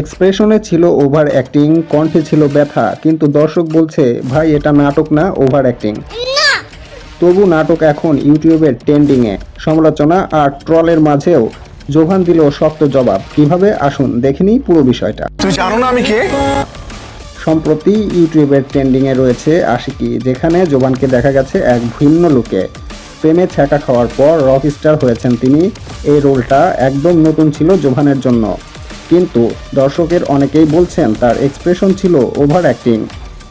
এক্সপ্রেশনে ছিল over acting কণ্ঠে ছিল ব্যথা কিন্তু দর্শক বলছে ভাই এটা নাটক না ওভার অ্যাক্টিং। তবু নাটক এখন ইউটিউবের ট্রেন্ডিংয়ে। সমালোচনা আর ট্রলের মাঝেও জোভান দিল শক্ত জবাব। কীভাবে? আসুন দেখেনি পুরো বিষয়টা। তুমি জানো না আমি কে? সম্প্রতি ইউটিউবের ট্রেন্ডিংয়ে রয়েছে আশিকি যেখানে জোবানকে দেখা গেছে এক ভিন্ন লুকে। প্রেমে ছ্যাঁকা খাওয়ার পর রক স্টার হয়েছেন তিনি। এই রোলটা একদম নতুন ছিল জোভানের জন্য। কিন্তু দর্শকের অনেকেই বলছেন তার এক্সপ্রেশন ছিল ওভার অ্যাক্টিং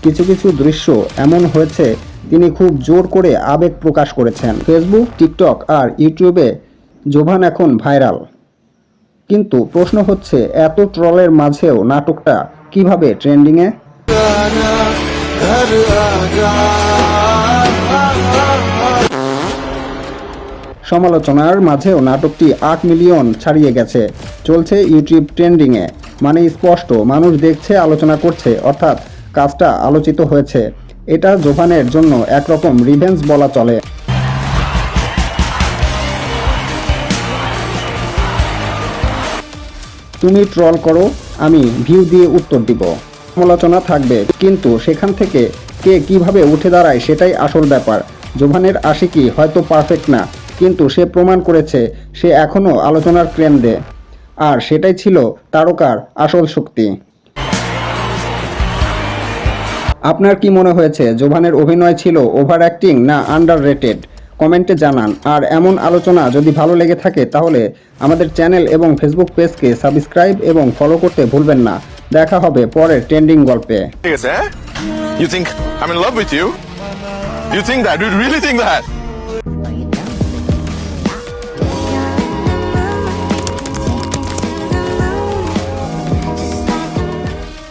কিছু কিছু দৃশ্য এমন হয়েছে, তিনি খুব জোর করে আবেগ প্রকাশ করেছেন। ফেসবুক টিকটক আর ইউটিউবে জোভান এখন ভাইরাল। কিন্তু প্রশ্ন হচ্ছে, এত ট্রলের মাঝেও নাটকটা কীভাবে ট্রেন্ডিংয়ে সমালোচনার মাঝেও নাটকটি আট মিলিয়ন ছাড়িয়ে গেছে। চলছে ইউটিউব ট্রেন্ডিংয়ে। মানে স্পষ্ট, মানুষ দেখছে, আলোচনা করছে, অর্থাৎ কাজটা আলোচিত হয়েছে। এটা জোভানের জন্য একরকম রিভেঞ্জ বলা চলে। তুমি ট্রল করো, আমি ভিউ দিয়ে উত্তর দিব। সমালোচনা থাকবে, কিন্তু সেখান থেকে কে কীভাবে উঠে দাঁড়ায় সেটাই আসল ব্যাপার। জোভানের আশিকি হয়তো পারফেক্ট না। কিন্তু সে প্রমাণ করেছে সে এখনও আলোচনার কেন্দ্রে আর সেটাই ছিল তারকার আসল শক্তি আপনার কি মনে হয়েছে, জোভানের অভিনয় ছিল ওভার অ্যাক্টিং না আন্ডার রেটেড কমেন্টে জানান আর এমন আলোচনা যদি ভালো লেগে থাকে তাহলে আমাদের চ্যানেল এবং ফেসবুক পেজকে সাবস্ক্রাইব এবং ফলো করতে ভুলবেন না দেখা হবে পরের ট্রেন্ডিং গল্পে ঠিক আছে হ্যাঁ? You think I'm in love with you? You think that? You really think that?